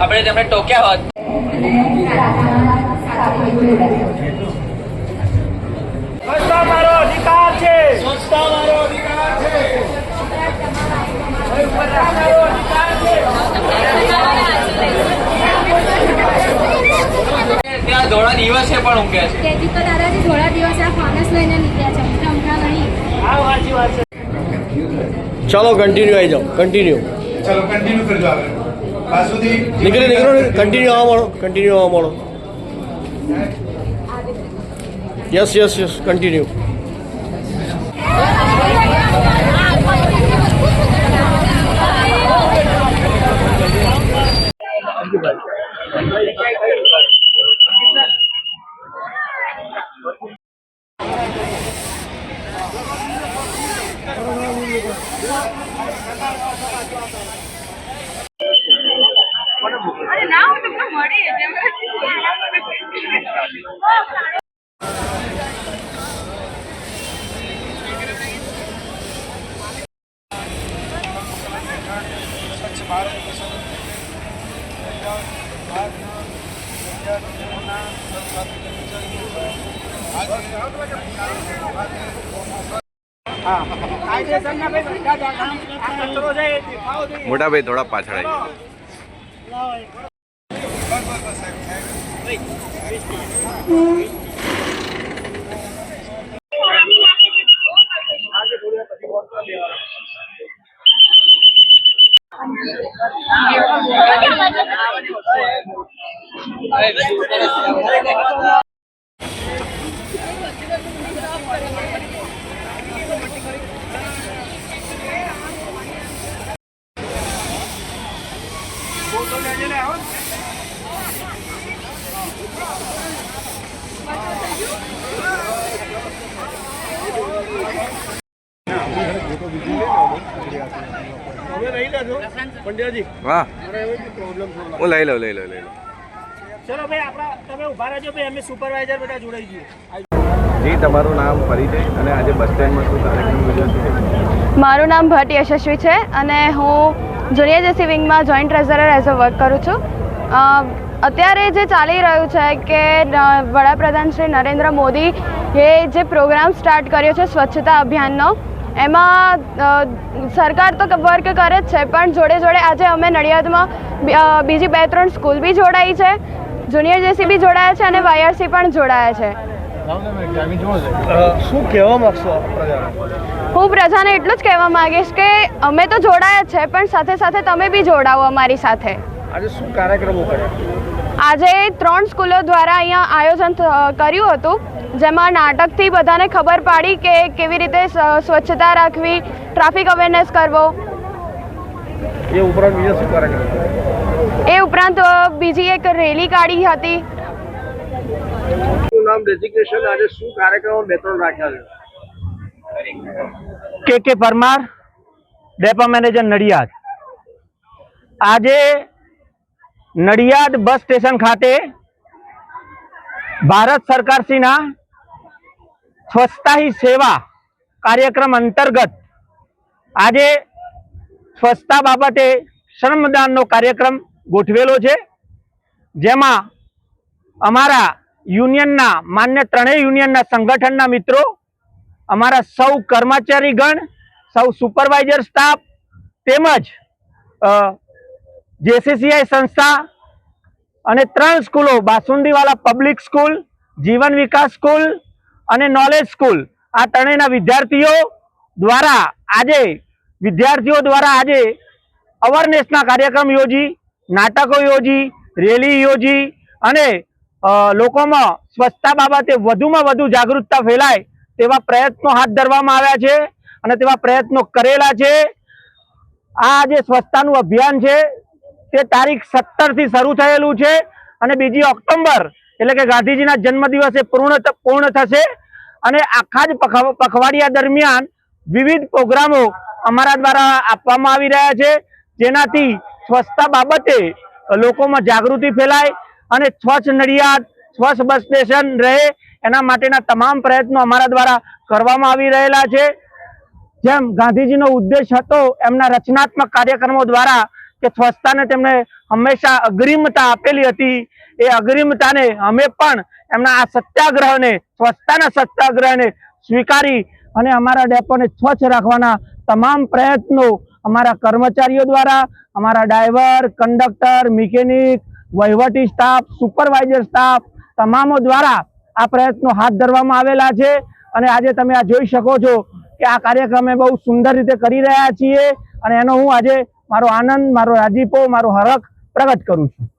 આપણે તેમને ટોક્યા હોત અધિકાર છે. સ્વચ્છતા મારો અધિકાર છે. સ્વચ્છતા મારો અધિકાર છે ત્યાં ધોળા દિવસે પણ ઊંઘે છે. તેથી તો દાદાજી થોડા દિવસ આ ફાનસ લઈને નીકળ્યા છે અમથા અમથા નહીં. આ વાંચી વાત છે. ચાલો કન્ટિન્યુ આવી જાઓ કન્ટિન્યુ ચલો કન્ટિન્યુ કરજો આગળ. નીકળી નીકળો કન્ટિન્યુ આવવા મળો કન્ટિન્યુ આવવા મળો. યસ યસ યસ કન્ટિન્યુ કાયદેસરના ભારત મિશન ભારતના આ કામ આ કચરો છે એ દેખાવો જોઈએ. મોટા ભાઈ થોડા પાછળ આવી પંડ્યાજી વાહ. હું લઈ લઉં લઈ લઉં લઈ લઉં. ચલો ભાઈ આપણા તમે ઊભા રહેજો ભાઈ અમે સુપરવાઇઝર બધા જોડાઈ જઈએ. જી તમારું નામ પરિચય અને આજે બસ સ્ટેન્ડમાં શું કાર્યક્રમ યોજાયો મારું નામ ભટ્ટ યશસ્વી છે અને હું junior JC વિંગમાં joint treasurer as a work કરું છું. અત્યારે જે ચાલી રહ્યું છે કે વડાપ્રધાન શ્રી નરેન્દ્ર મોદી એ જે પ્રોગ્રામ સ્ટાર્ટ કર્યો છે સ્વચ્છતા અભિયાનનો એમાં સરકાર તો વર્ક કરે જ છે પણ જોડે જોડે આજે અમે નડિયાદમાં બીજી બે ત્રણ સ્કૂલ બી જોડાઈ છે જુનિયર જેસી બી જોડાયા છે અને વાયઆરસી પણ જોડાયા છે. શું કહેવા માંગશો હું પ્રજાને એટલું જ કહેવા માંગીશ કે અમે તો જોડાયા જ છે પણ સાથે સાથે તમે બી જોડાવો અમારી સાથે. આજે શું કાર્યક્રમો કર્યા? આજે ત્રણ સ્કૂલો દ્વારા અહીંયા આયોજન કર્યું હતું. જેમાં નાટકથી બધાને ખબર પાડી કે કેવી રીતે સ્વચ્છતા રાખવી ટ્રાફિક અવેરનેસ કરવો. એ ઉપરાંત બીજા શું કાર્યક્રમ? એ ઉપરાંત બીજી એક રેલી કાઢી હતી. નામ ડેઝિગ્નેશન? આજે શું કાર્યક્રમો બે ત્રણ રાખ્યા છે? કે કે પરમાર ડેપો મેનેજર નડિયાદ. આજે નડિયાદ બસ સ્ટેશન ખાતે ભારત સરકારશ્રીના સ્વચ્છતા હી સેવા કાર્યક્રમ અંતર્ગત આજે સ્વચ્છતા બાબતે શ્રમદાનનો કાર્યક્રમ ગોઠવેલો છે. જેમાં અમારા યુનિયનના માન્ય ત્રણેય યુનિયનના સંગઠનના મિત્રો, અમારા સૌ કર્મચારીગણ, સૌ સુપરવાઇઝર સ્ટાફ તેમજ જેસીસીઆઈ સંસ્થા અને ત્રણ સ્કૂલો, Basundiwala public school, Jivan Vikas school અને નોલેજ સ્કૂલ આ ત્રણેયના વિદ્યાર્થીઓ દ્વારા આજે, વિદ્યાર્થીઓ દ્વારા આજે અવેરનેસના કાર્યક્રમ યોજી, નાટકો યોજી, રેલી યોજી અને લોકોમાં સ્વચ્છતા બાબતે વધુમાં વધુ જાગૃતતા ફેલાય તેવા પ્રયત્નો હાથ ધરવામાં આવ્યા છે અને તેવા પ્રયત્નો કરેલા છે. આ જે સ્વચ્છતાનું અભિયાન છે. તે તારીખ સત્તરથી શરૂ થયેલું છે અને બીજી ઓક્ટોબર એટલે કે ગાંધીજીના જન્મદિવસે પૂર્ણ પૂર્ણ થશે. અને આખા જ પખ- પખવાડિયા દરમિયાન વિવિધ પ્રોગ્રામો અમારા દ્વારા આપવામાં આવી રહ્યા છે. જેનાથી સ્વચ્છતા બાબતે લોકોમાં જાગૃતિ ફેલાય અને સ્વચ્છ નડિયાદ, સ્વચ્છ બસ સ્ટેશન રહે એના માટેના તમામ પ્રયત્નો અમારા દ્વારા કરવામાં આવી રહેલા છે. જેમ ગાંધીજીનો ઉદ્દેશ હતો, એમના રચનાત્મક કાર્યક્રમો દ્વારા કે સ્વચ્છતાને તેમણે હંમેશા અગ્રિમતા આપેલી હતી. એ અગ્રિમતાને અમે પણ એમના આ સત્યાગ્રહને, સ્વચ્છતાના સત્યાગ્રહને સ્વીકારી અને અમારા ડેપોને સ્વચ્છ રાખવાના તમામ પ્રયત્નો અમારા કર્મચારીઓ દ્વારા, અમારા ડ્રાઈવર, કંડક્ટર, મિકેનિક, વહીવટી સ્ટાફ, સુપરવાઇઝર સ્ટાફ તમામો દ્વારા આ પ્રયત્નો હાથ ધરવામાં આવેલા છે. અને આજે તમે આ જોઈ શકો છો કે આ કાર્યક્રમ બહુ સુંદર રીતે કરી રહ્યા છીએ. અને એનો હું આજે મારો આનંદ મારો રાજીપો મારો હરખ પ્રગટ કરું છું.